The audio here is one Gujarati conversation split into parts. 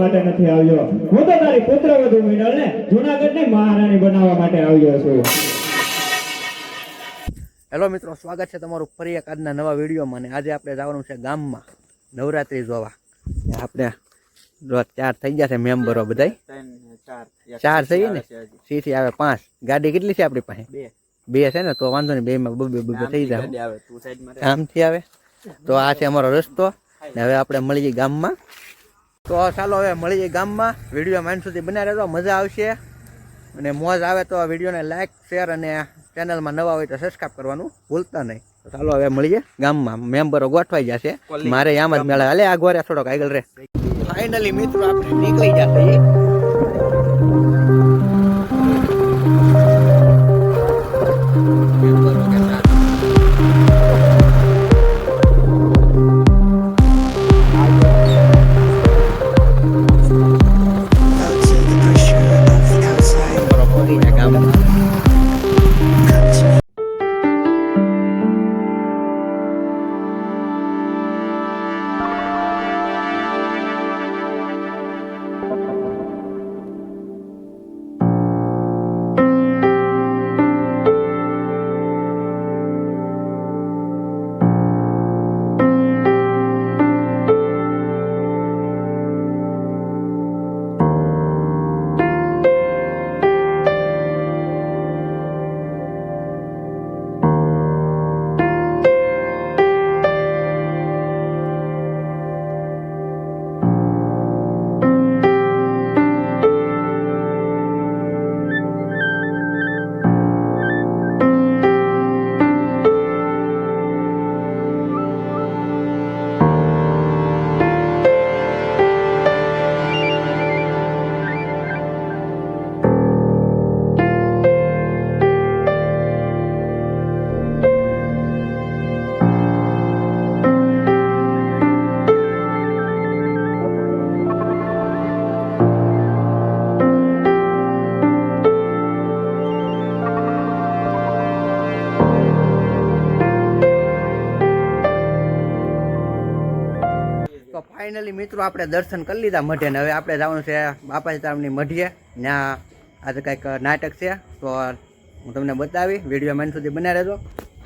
માટે નથી આવ્યો. હું તો તારી પુત્રવધુ મિનલ ને જુનાગઢ ને મહારાણી બનાવવા માટે આવ્યો છું. હેલો મિત્રો સ્વાગત છે તમારું ફરી એક આજના નવા વિડીયોમાં અને આજે આપણે જવાનું છે ગામમાં નવરાત્રી જોવા. આપણે ચાર થઈ ગયા છે મેમ્બરો બધાય. ચાર થઈ ને? સી થી આવે પાંચ. ગાડી કેટલી છે આપણી પાસે? બે. છે ને? તો વાંધો નહીં બે માં બબે બબે થઈ જાય આમથી આવે તો આ છે અમારો રસ્તો. ને હવે આપણે મળીએ ગામમાં. તો ચાલો હવે મળીએ ગામમાં. વીડિયો માઇન્ડ સુધી બનાવી રહેતો મજા આવશે. અને મોજ આવે તો વિડીયોને લાઈક શેર અને ચેનલમાં નવા હોય તો સબસ્ક્રાઈબ કરવાનું ભૂલતા નહીં. ચાલો હવે મળીએ ગામમાં. મેમ્બરો ગોઠવાઈ જશે. મારે આમ જ મેળા. હાલે આગળ રે થોડોક આગળ રે ફાઇનલી મિત્રો આપણે નીકળી જશે. મિત્રો આપણે દર્શન કરી લીધા મઢે ને હવે આપણે જવાનું છે બાપા સીતારામની મઢીએ. ત્યાં આજે કંઈક નાટક છે તો હું તમને બતાવી વીડિયો મેન સુધી બનાવી રહેજો.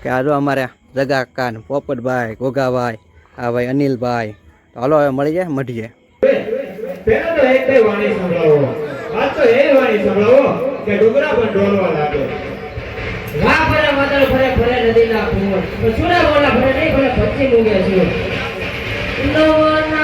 કે આ જો અમારે જગા કાન પોપટભાઈ ગોગાભાઈ આ ભાઈ અનિલભાઈ. તો હાલો હવે મળી જાય મઢીએ. પેલા તો એક વાણી સંભળાવો આ તો એ વાણી સંભળાવો કે ડુંગરા પણ ડોલવા લાગે. વાહ ફરે ફરે નદીના ફૂલ સુરા બોલા ફરે નહીં ફરે પક્ષી મૂકે છે નવનાથ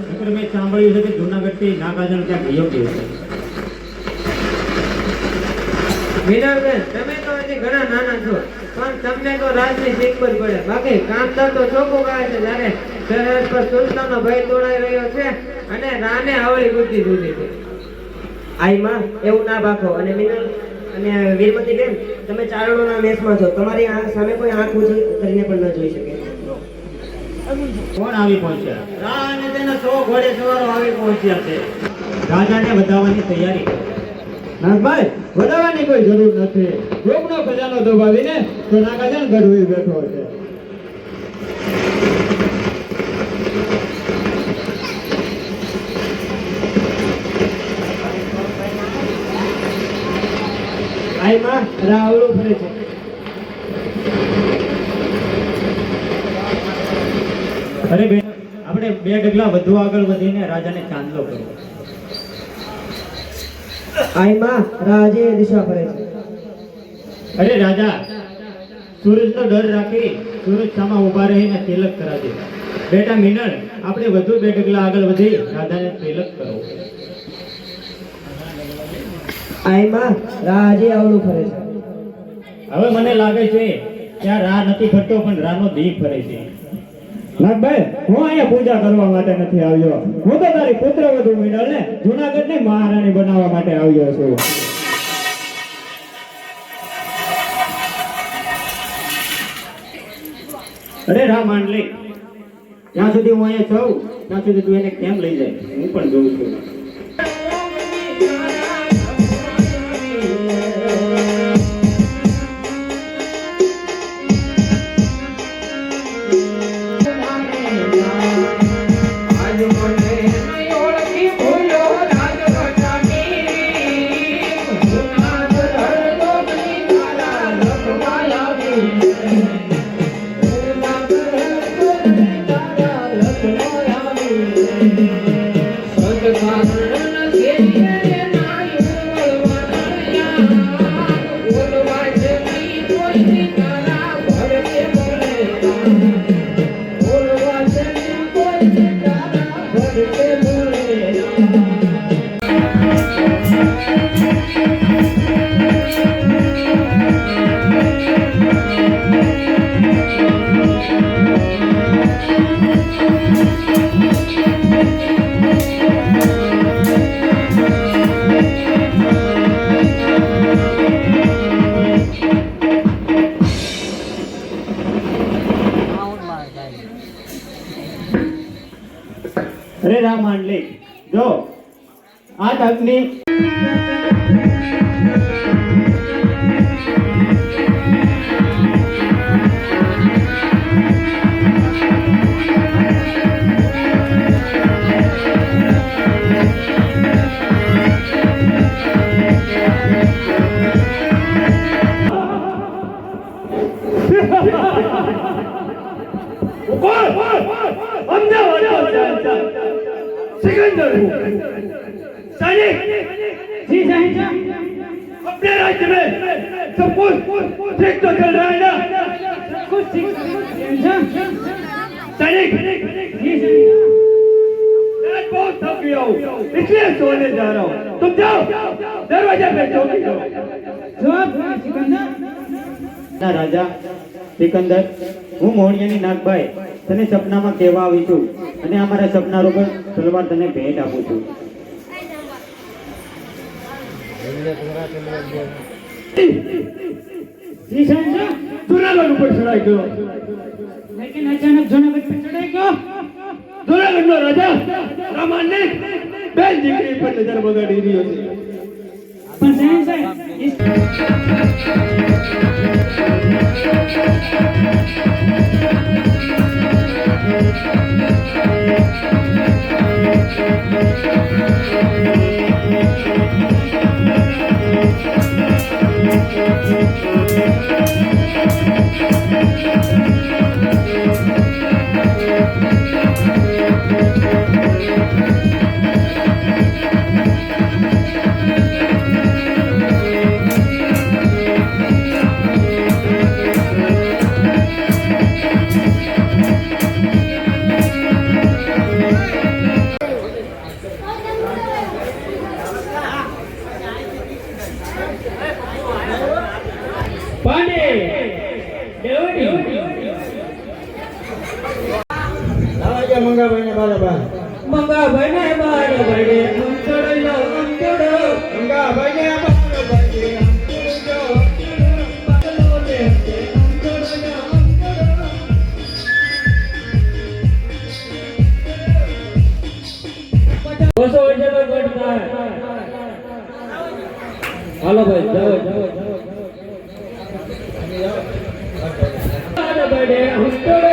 નકર મેં સાંભળ્યું છે કે જુનાગઢથી નાગાજણ ક્યાંક યોગ્ય છે. તમે તો હજી ઘણા નાના છો પણ તમને તો રાજની શીખ પર પડે. બાકી કામદાર તો ચોખ્ખું કહે છે જ્યારે સરહદ પર સુલતાનો ભય તોડાઈ રહ્યો છે અને રાને હવળી બુદ્ધિ જુદી છે. આઈમાં એવું ના ભાખો અને મિનલ અને વીરમતી બેન તમે ચારણોના મેસમાં છો. તમારી સામે કોઈ આંખ ઊંચી કરીને પણ ન જોઈ શકે. કોણ આવી પહોંચ્યા? રા અને તેના સો ઘોડે સવારો આવી પહોંચ્યા છે. રાજાને વધાવવાની તૈયારી નાગભાઈ વધાવવાની કોઈ જરૂર નથી. યોગનો ખજાનો દબાવીને તો નાગાજન ગઢવી બેઠો છે. આઈમાં રાવળો ફરે છે. અરે બેન આપણે બે ડગલા વધુ આગળ વધીને રાજાને ચાંદલો કરવો આઈમાં રાજે દિશા ફરે છે. અરે રાજા સૂરજનો ડર રાખી સૂરજ સામા ઊભા રહીને તિલક કરાજે બેટા મિનળ આપણે વધુ બે ડગલા આગળ વધી રાજાને તિલક કરો. આઈમાં હજી અવળું ફરે છે. હવે મને લાગે છે ત્યાં રા નથી ફરતો પણ રાનો દીપ ફરે છે. નાગભાઈ હું અહીંયા પૂજા કરવા માટે નથી આવ્યો. હું તો તારી ને જુનાગઢ ને મહારાણી બનાવવા માટે આવ્યો છું. અરે રા માંડલી જ્યાં સુધી હું અહીંયા છું, ત્યાં સુધી તું એને કેમ લઈ જાય? હું પણ જોઉં છું. અરે આ અગ્નિ सब कुछ ठीक सैनिक मैं बहुत थक गया हूँ इसलिए सोने जा रहा हूँ तुम जाओ दरवाजे पे चौकी दो ના રાજા સિકંદર હું મોહણિયાની નાગભાઈ તને સપનામાં કહેવા આવી છું અને અમારા સપના રૂપે તલવાર તને ભેટ આપું છું નિશાન છે? જુનાગઢ ઉપર ચડાઈ ગયો. લેકિન અચાનક જુનાગઢ પર સાહેબ મંગાભાઈ ને બારે. બાર મંગાભાઈ ને બારે બારે. અંતડો જો અંતડો મંગાભાઈ ને બારે બારે હાલો ભાઈ જાઓ. જાઓ જાઓ